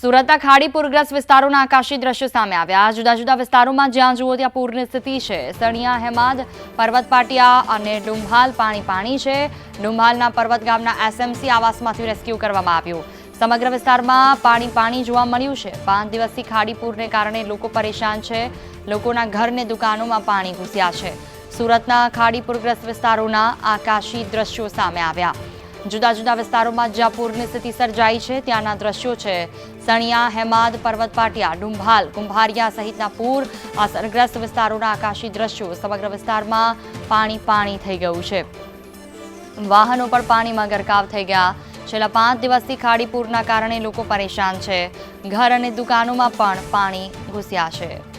સુરતના ખાડી પૂરગ્રસ્ત વિસ્તારોના આકાશી દ્રશ્યો સામે આવ્યા. જુદા જુદા વિસ્તારોમાં જ્યાં જુઓ ત્યાં પૂરની સ્થિતિ છે. સણિયા, હેમાદ પર્વત પાટિયા અને ડુંભાલ પાણી પાણી છે. ડુંભાલના પર્વત ગામના એસએમસી આવાસમાંથી રેસ્ક્યુ કરવામાં આવ્યું. સમગ્ર વિસ્તારમાં પાણી પાણી જોવા મળ્યું છે. પાંચ દિવસથી ખાડીપુરને કારણે લોકો પરેશાન છે. લોકોના ઘરને દુકાનોમાં પાણી ઘૂસ્યા છે. સુરતના ખાડીપુરગ્રસ્ત વિસ્તારોના આકાશી દ્રશ્યો સામે આવ્યા. જુદા જુદા વિસ્તારોમાં જ્યાં પૂરની સ્થિતિ સર્જાઈ છે, ત્યાંના દ્રશ્યો છે. સણિયા, હેમાદ, પર્વતપાટિયા, ડુંભાલ, કુંભારિયા સહિતના પૂર અસરગ્રસ્ત વિસ્તારોના આકાશી દ્રશ્યો સમગ્ર વિસ્તારમાં પાણી પાણી થઈ ગયું છે. વાહનો પણ પાણીમાં ગરકાવ થઈ ગયા. છેલ્લા પાંચ દિવસથી ખાડી પૂરના કારણે લોકો પરેશાન છે. ઘર અને દુકાનોમાં પણ પાણી ઘૂસ્યા છે.